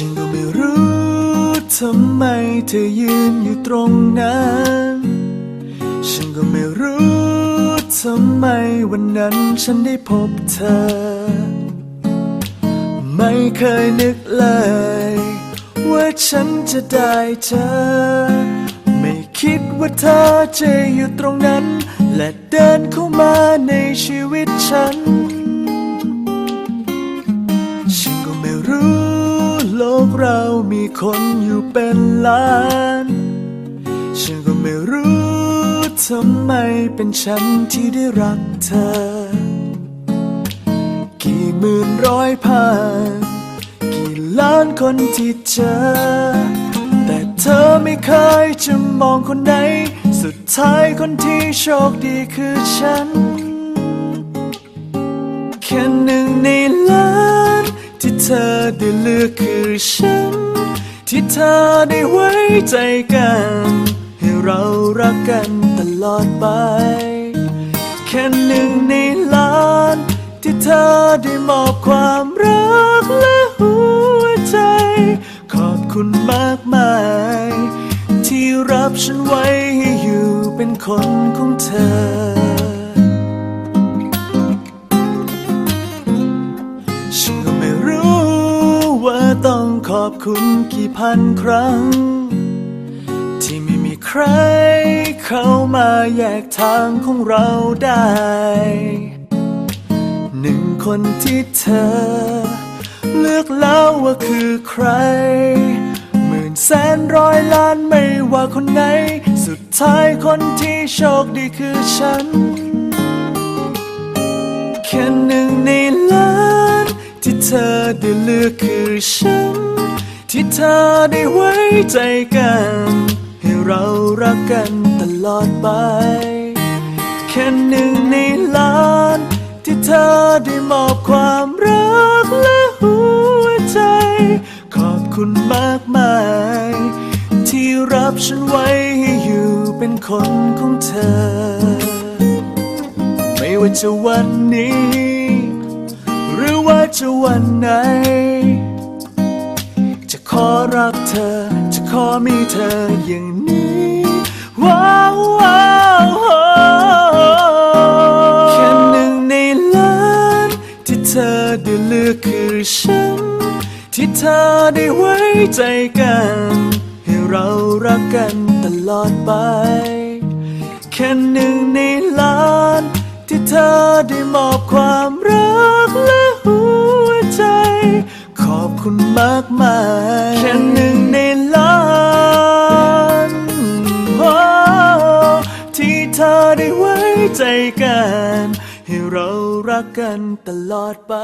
ฉันก็ไม่รู้ทำไมเธอยืนอยู่ตรงนั้น ฉันก็ไม่รู้ทำไมวันนั้นฉันได้พบเธอ ไม่เคยนึกเลย ว่าฉันจะได้เจอไม่คิดว่าเธอจะอยู่ตรงนั้น และเดินเข้ามาในชีวิตฉัน คนอยู่เป็นล้าน ฉันก็ไม่รู้ทำไมเป็นฉันที่ได้รักเธอ กี่หมื่นร้อยพันกี่ล้านคนที่เจอ แต่เธอไม่เคยจะมองคนไหน สุดท้ายคนที่โชคดีคือฉัน แค่หนึ่งในล้านที่เธอได้เลือกคือฉัน ที่เธอได้ไว้ใจกัน ให้เรารักกันตลอดไป แค่หนึ่งในล้าน ที่เธอได้มอบความรักและหัวใจ ขอบคุณมากมาย ที่รับฉันไว้ให้อยู่เป็นคนของเธอ องขอบคุณกี่พันครั้ง ที่ไม่มีใครเข้ามาแยกทางของเราได้ หนึ่งคนที่เธอ เลือกแล้วว่าคือใคร หมื่นแสนร้อยล้านไม่ว่าคนไหน สุดท้ายคนที่โชคดีคือฉัน แค่หนึ่งในล้านที่เธอได้เลือกคือฉัน ที่เธอได้ไว้ใจกัน ให้เรารักกันตลอดไป แค่หนึ่งในล้าน ที่เธอได้มอบความรักและหัวใจ ขอบคุณมากมาย ที่รับฉันไว้ให้อยู่เป็นคนของเธอ ไม่ว่าจะวันนี้ หรือว่าจะวันไหน รักเธอ จะขอมีเธออย่างนี้ว้าวว้าวแค่หนึ่งในล้านที่เธอได้เลือกคือฉัน ที่เธอได้ไว้ใจกัน ให้เรารักกันตลอดไป แค่หนึ่งในล้านที่เธอได้มอบความรักและหัวใจ ขอบคุณมากมาย ใจกัน ให้เรารักกันตลอดไป